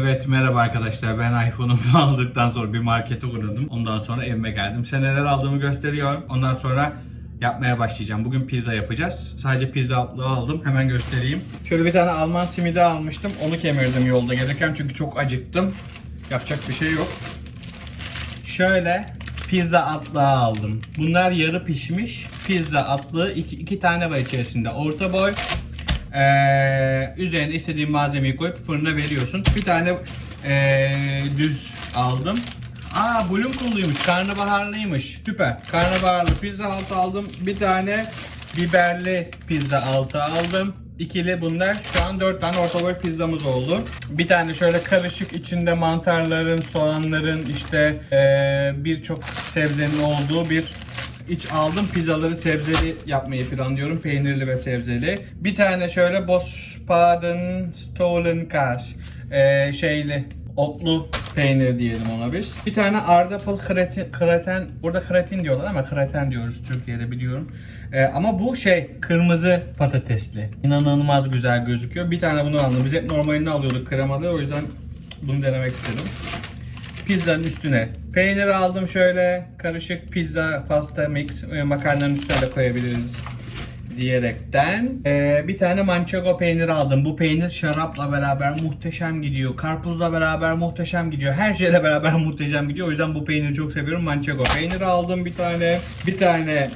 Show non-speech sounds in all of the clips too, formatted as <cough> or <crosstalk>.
Evet merhaba arkadaşlar ben iPhone'umu <laughs> aldıktan sonra bir markete uğradım. Ondan sonra evime geldim. Size neler aldığımı gösteriyorum. Ondan sonra yapmaya başlayacağım. Bugün pizza yapacağız. Sadece pizza altlığı aldım. Hemen göstereyim. Şöyle bir tane Alman simidi almıştım. Onu kemirdim yolda gelirken çünkü çok acıktım. Yapacak bir şey yok. Şöyle pizza atlığı aldım. Bunlar yarı pişmiş pizza atlığı. iki, iki tane var içerisinde. Orta boy. Ee, üzerine istediğin malzemeyi koyup fırına veriyorsun. Bir tane ee, düz aldım. Aa bulunkuluymuş, karnabaharlıymış. Süper. Karnabaharlı pizza altı aldım. Bir tane biberli pizza altı aldım. İkili bunlar. Şu an 4 tane orta boy pizzamız oldu. Bir tane şöyle karışık içinde mantarların, soğanların işte eee, birçok sebzenin olduğu bir iç aldım. Pizzaları sebzeli yapmayı planlıyorum. Peynirli ve sebzeli. Bir tane şöyle Bospaden Stolen Kaas. Eee, şeyli otlu peynir diyelim ona biz. Bir tane Ardapıl kretin, kreten, burada kretin diyorlar ama kreten diyoruz Türkiye'de biliyorum. Ee, ama bu şey kırmızı patatesli. İnanılmaz güzel gözüküyor. Bir tane bunu aldım. Biz hep normalini alıyorduk kremalı o yüzden bunu denemek istedim. Pizzanın üstüne peynir aldım şöyle. Karışık pizza, pasta mix. e, Makarnanın üstüne de koyabiliriz diyerekten Ee, bir tane manchego peyniri aldım. Bu peynir şarapla beraber muhteşem gidiyor. Karpuzla beraber muhteşem gidiyor. Her şeyle beraber <laughs> muhteşem gidiyor. O yüzden bu peyniri çok seviyorum. Manchego peyniri aldım bir tane. Bir tane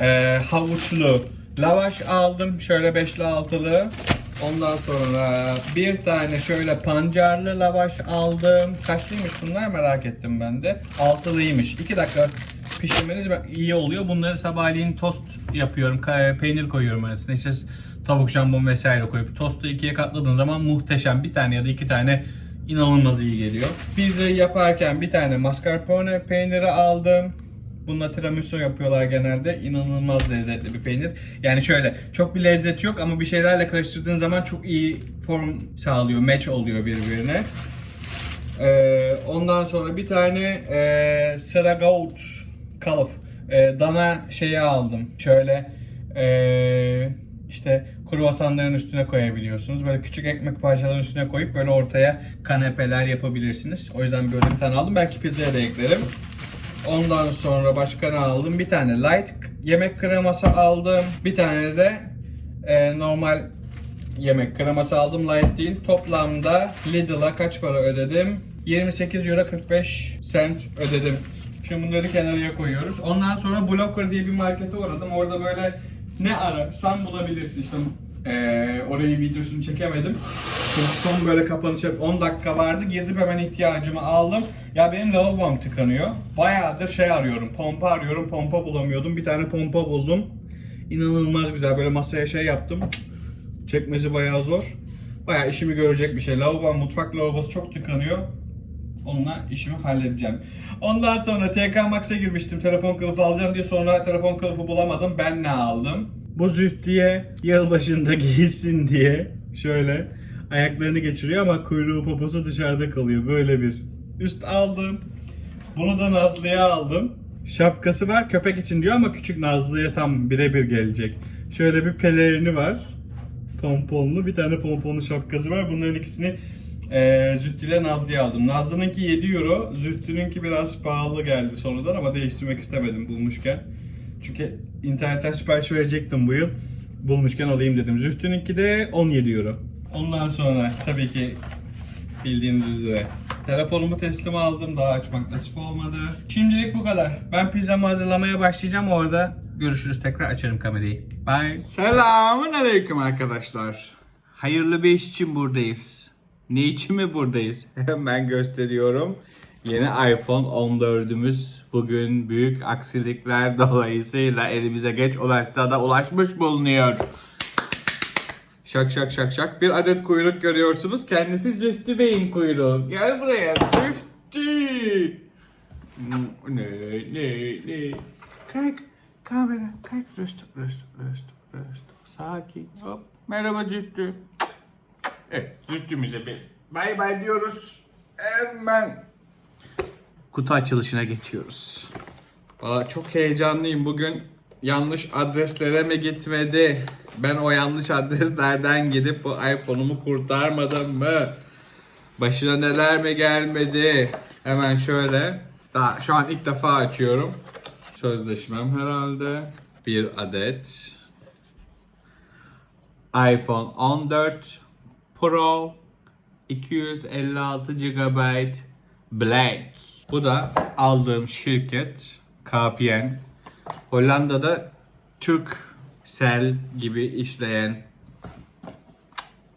e, havuçlu lavaş aldım. Şöyle beşli altılı. Ondan sonra bir tane şöyle pancarlı lavaş aldım. Kaçlıymış bunlar merak ettim ben de. Altılıymış. 2 dakika pişirmeniz iyi oluyor. Bunları sabahleyin tost yapıyorum. Peynir koyuyorum arasına. İşte tavuk jambon vesaire koyup tostu ikiye katladığın zaman muhteşem. Bir tane ya da iki tane inanılmaz iyi geliyor. Pizzayı yaparken bir tane mascarpone peyniri aldım. Bununla tiramisu yapıyorlar genelde. İnanılmaz lezzetli bir peynir. Yani şöyle çok bir lezzet yok ama bir şeylerle karıştırdığın zaman çok iyi form sağlıyor. Match oluyor birbirine. Ee, ondan sonra bir tane e, Sragaut kalıf e, dana şeyi aldım. Şöyle e, işte kruvasanların üstüne koyabiliyorsunuz. Böyle küçük ekmek parçalarının üstüne koyup böyle ortaya kanepeler yapabilirsiniz. O yüzden böyle bir tane aldım. Belki pizzaya da eklerim. Ondan sonra başka ne aldım? Bir tane light yemek kreması aldım. Bir tane de e, normal yemek kreması aldım. Light değil. Toplamda Lidl'a kaç para ödedim? 28 euro 45 cent ödedim. Şimdi bunları kenarıya koyuyoruz. Ondan sonra Blocker diye bir markete uğradım. Orada böyle ne ararsan bulabilirsin. İşte eee orayı videosunu çekemedim. Çünkü son böyle kapanış hep 10 dakika vardı. Girdim hemen ihtiyacımı aldım. Ya benim lavabom tıkanıyor. Bayağıdır şey arıyorum. Pompa arıyorum. Pompa bulamıyordum. Bir tane pompa buldum. İnanılmaz güzel. Böyle masaya şey yaptım. Çekmesi bayağı zor. Bayağı işimi görecek bir şey. Lavabo, mutfak lavabosu çok tıkanıyor. Onunla işimi halledeceğim. Ondan sonra TK Max'e girmiştim. Telefon kılıfı alacağım diye sonra telefon kılıfı bulamadım. Ben ne aldım? Bu zühtiye yılbaşında <laughs> giysin diye şöyle ayaklarını geçiriyor ama kuyruğu poposu dışarıda kalıyor. Böyle bir üst aldım. Bunu da Nazlı'ya aldım. Şapkası var köpek için diyor ama küçük Nazlı'ya tam birebir gelecek. Şöyle bir pelerini var pomponlu bir tane pomponlu şapkası var. Bunların ikisini e, Zühtü ile Nazlı'ya aldım. Nazlı'nınki 7 euro, Zühtü'nünki biraz pahalı geldi sonradan ama değiştirmek istemedim bulmuşken. Çünkü internetten sipariş verecektim bu yıl. Bulmuşken alayım dedim. Zühtü'nünki de 17 euro. Ondan sonra tabii ki bildiğiniz üzere telefonumu teslim aldım. Daha açmak nasip olmadı. Şimdilik bu kadar. Ben pizzamı hazırlamaya başlayacağım. Orada görüşürüz. Tekrar açarım kamerayı. Bye. Selamun aleyküm arkadaşlar. Hayırlı bir iş için buradayız. Ne için mi buradayız? <laughs> Hemen gösteriyorum. Yeni iPhone 14'ümüz bugün büyük aksilikler <laughs> dolayısıyla elimize geç ulaşsa da ulaşmış bulunuyor. Şak şak şak şak. Bir adet kuyruk görüyorsunuz. Kendisi Zühtü Bey'in kuyruğu. Gel buraya Zühtü. Hmm, Ne ne ne. Kalk kamera kalk röst röst röst röst. Sakin hop. Merhaba Zühtü. Evet Zühtü'müze bir bay bay diyoruz. Hemen kutu açılışına geçiyoruz. Valla çok heyecanlıyım. Bugün yanlış adreslere mi gitmedi? Ben o yanlış adreslerden gidip bu iPhone'umu kurtarmadım mı? Başına neler mi gelmedi? Hemen şöyle. Daha şu an ilk defa açıyorum. Sözleşmem herhalde. Bir adet. iPhone 14 Pro 256 GB Black. Bu da aldığım şirket KPN. Hollanda'da Turkcell gibi işleyen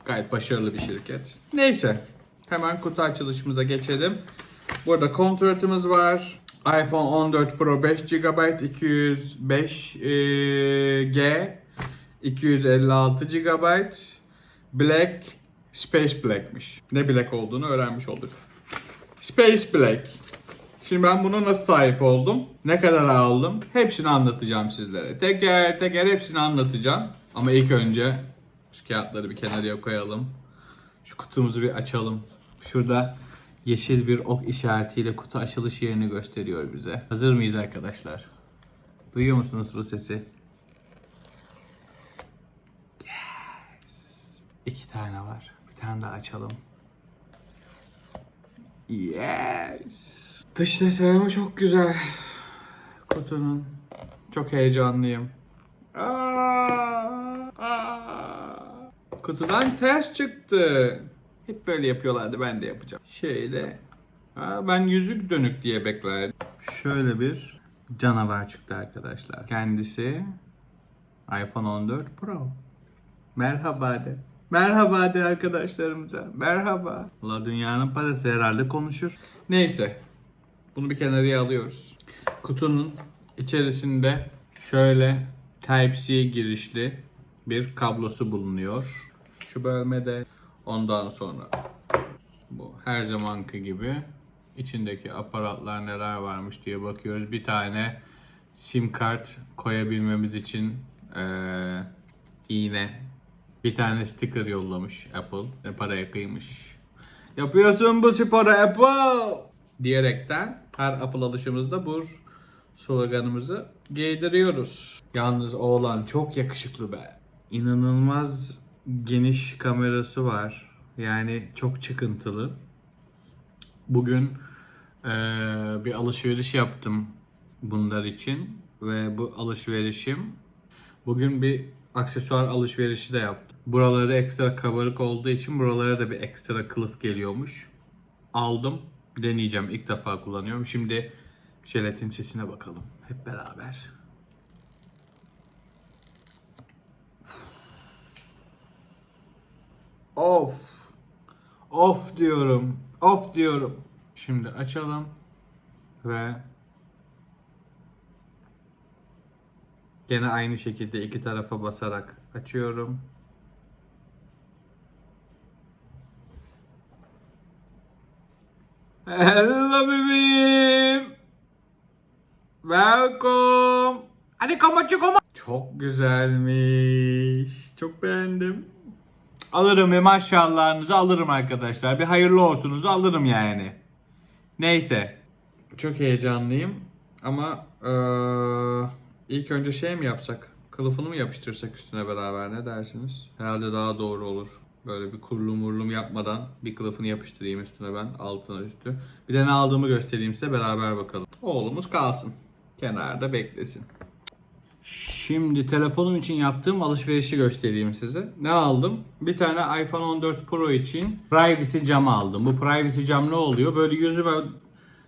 gayet başarılı bir şirket. Neyse. Hemen kutu açılışımıza geçelim. Burada kontratımız var. iPhone 14 Pro 5 GB 205 eee, G 256 GB Black Space Black'miş. Ne Black olduğunu öğrenmiş olduk. Space Black. Şimdi ben buna nasıl sahip oldum? Ne kadar aldım? Hepsini anlatacağım sizlere. Teker teker hepsini anlatacağım. Ama ilk önce şu kağıtları bir kenarıya koyalım. Şu kutumuzu bir açalım. Şurada yeşil bir ok işaretiyle kutu açılış yerini gösteriyor bize. Hazır mıyız arkadaşlar? Duyuyor musunuz bu sesi? Yes. İki tane var. Bir tane daha açalım. Yes. Dış tasarımı çok güzel. Kutunun. Çok heyecanlıyım. Aa, aa. Kutudan ters çıktı. Hep böyle yapıyorlardı ben de yapacağım. Şeyde ha, ben yüzük dönük diye beklerdim. Şöyle bir canavar çıktı arkadaşlar. Kendisi iPhone 14 Pro. Merhaba de. Merhaba de arkadaşlarımıza. Merhaba. Allah dünyanın parası herhalde konuşur. Neyse. Bunu bir kenarıya alıyoruz. Kutunun içerisinde şöyle Type-C girişli bir kablosu bulunuyor. Şu bölmede ondan sonra bu her zamanki gibi içindeki aparatlar neler varmış diye bakıyoruz. Bir tane sim kart koyabilmemiz için eee, iğne. Bir tane sticker yollamış Apple. Ne paraya kıymış. Yapıyorsun bu sporu Apple! Diyerekten her Apple alışımızda bu sloganımızı giydiriyoruz. Yalnız oğlan çok yakışıklı be. İnanılmaz geniş kamerası var. Yani çok çıkıntılı. Bugün eee, bir alışveriş yaptım bunlar için ve bu alışverişim bugün bir aksesuar alışverişi de yaptım. Buraları ekstra kabarık olduğu için buralara da bir ekstra kılıf geliyormuş. Aldım. Deneyeceğim. İlk defa kullanıyorum. Şimdi jelatin sesine bakalım. Hep beraber. Of. Of diyorum. Of diyorum. Şimdi açalım. Ve gene aynı şekilde iki tarafa basarak açıyorum. Hello bebeğim. Welcome. Hadi koma koma. Çok güzelmiş. Çok beğendim. Alırım ve maşallahınızı alırım arkadaşlar. Bir hayırlı olsunuzu alırım yani. Neyse. Çok heyecanlıyım. Ama eee, ilk önce şey mi yapsak? Kılıfını mı yapıştırsak üstüne beraber ne dersiniz? Herhalde daha doğru olur. Böyle bir kurulum vurulum yapmadan bir kılıfını yapıştırayım üstüne ben altına üstü. Bir de ne aldığımı göstereyim size beraber bakalım. Oğlumuz kalsın. Kenarda beklesin. Şimdi telefonum için yaptığım alışverişi göstereyim size. Ne aldım? Bir tane iPhone 14 Pro için privacy camı aldım. Bu privacy cam ne oluyor? Böyle yüzüme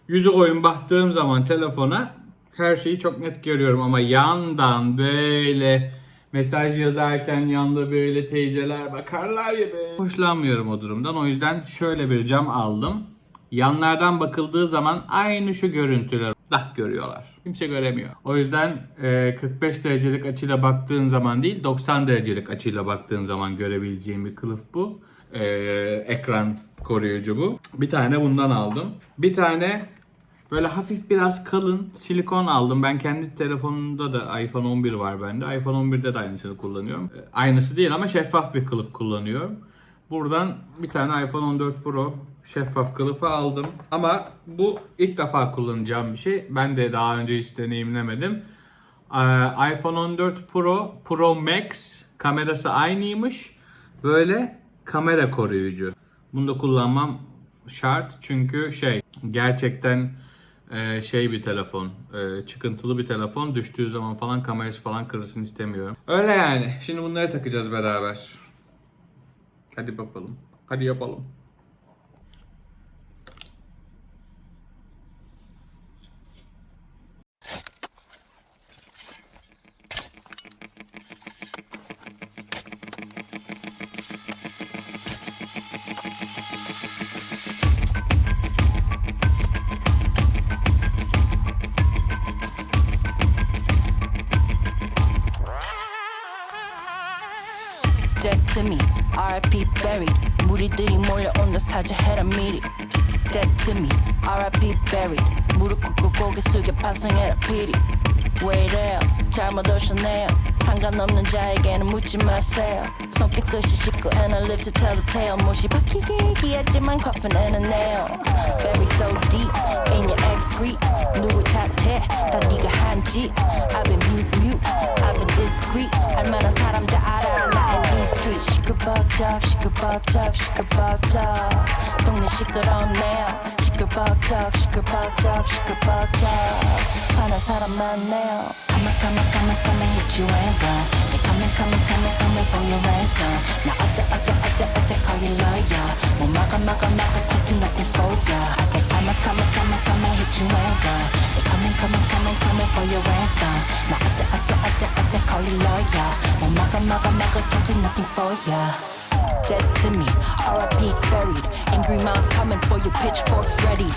yüzü koyun baktığım zaman telefona her şeyi çok net görüyorum ama yandan böyle mesaj yazarken yanda böyle teyzeler bakarlar ya böyle. Hoşlanmıyorum o durumdan. O yüzden şöyle bir cam aldım. Yanlardan bakıldığı zaman aynı şu görüntüler dah görüyorlar. Kimse göremiyor. O yüzden e, 45 derecelik açıyla baktığın zaman değil 90 derecelik açıyla baktığın zaman görebileceğim bir kılıf bu. E, ekran koruyucu bu. Bir tane bundan aldım. Bir tane Böyle hafif biraz kalın silikon aldım. Ben kendi telefonumda da iPhone 11 var bende. iPhone 11'de de aynısını kullanıyorum. E, Aynısı değil ama şeffaf bir kılıf kullanıyorum. Buradan bir tane iPhone 14 Pro şeffaf kılıfı aldım. Ama bu ilk defa kullanacağım bir şey. Ben de daha önce hiç deneyimlemedim. Ee, iPhone 14 Pro, Pro Max kamerası aynıymış. Böyle kamera koruyucu. Bunu da kullanmam şart çünkü şey gerçekten e, şey bir telefon, e, çıkıntılı bir telefon. Düştüğü zaman falan kamerası falan kırılsın istemiyorum. Öyle yani. Şimdi bunları takacağız beraber. Hadi bakalım. Hadi yapalım. 무리들이 몰려온다 사자해라 미리. Dead to me, R.I.P. buried. 무릎 꿇고 고개 숙여 반성해라 피리. 왜 이래요? 잘못 오셨네요. 상관없는 자에게는 묻지 마세요. 성격 끝이 쉽고 and I live to tell the tale. 못이 박히게 얘기했지만 coffin and a nail. Bury so deep in your excrete. 누구 탓해? 다 네가 한 짓. I've been mute mute. I've been discreet. 알만한 사람 다 알아. 나 in these streets. 시끌벅적 시끌벅적 시끌벅적. 동네 시끄럽네요. 시끌벅적 시끌벅적 시끌벅적. 화난 사람 많네요. Come on come on come on come and hit you and run. They coming coming coming coming for your ransom. 나 어째 어째 어째 어째 call you lawyer. 뭐 막아 막아 막아 can't do nothing for ya. I say come on come on come on come and hit you and run. They coming coming coming coming for your ransom. 나 어째 어째 어째 어째 call you lawyer. 뭐 막아 막아 막아 can't do nothing for ya. Dead to me, R.I.P. buried. Angry mouth coming for your pitchforks ready.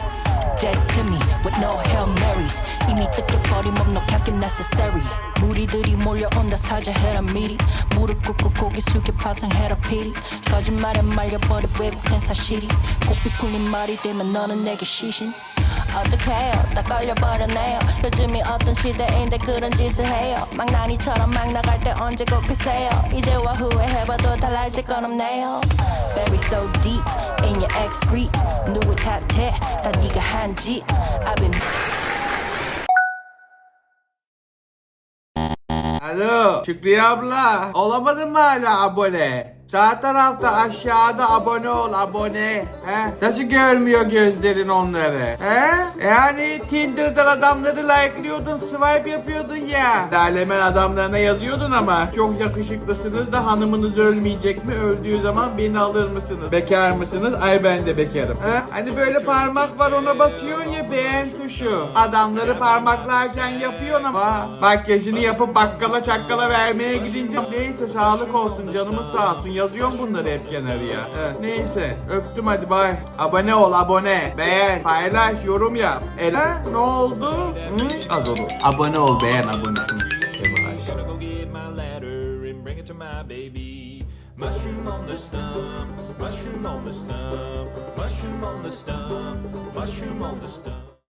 Dead to me with no hail marys. 이미 뜯겨버린 몸 no casket necessary. 무리들이 몰려온다 사자해라 미리. 무릎 꿇고 고개 숙여 파상해라 피리. 거짓말에 말려버린 왜곡된 사실이. 고삐 풀린 말이 되면 너는 내게 시신. 어떡해요? 다 걸려버렸네요. 요즘이 어떤 시대인데 그런 짓을 해요. 망나니처럼 막 나갈 때 언제 꼭 글쎄요. 이제와 후회해봐도 달라질 건 없네요. Bury so deep in your excrete 누구 탓해? 다 네가 한 짓. I've been Alo Şükriye hala abone? Sağ tarafta aşağıda abone ol abone. He? Nasıl görmüyor gözlerin onları? He? Yani Tinder'dan adamları like'lıyordun swipe yapıyordun ya. Alemen adamlarına yazıyordun ama çok yakışıklısınız da hanımınız ölmeyecek mi? Öldüğü zaman beni alır mısınız? Bekar mısınız? Ay ben de bekarım. He? Hani böyle parmak var ona basıyorsun ya beğen tuşu. Adamları parmaklarken yapıyorsun ama makyajını yapıp bakkala çakkala vermeye gidince neyse sağlık olsun canımız sağ olsun yazıyorum bunları hep kenarıya. Evet, neyse öptüm hadi bay. Abone ol abone. Beğen, paylaş, yorum yap. El ne oldu? Hı? Az olur. Abone ol, beğen, abone. Mushroom on the stump, mushroom on the stump, mushroom on the stump, mushroom on the stump.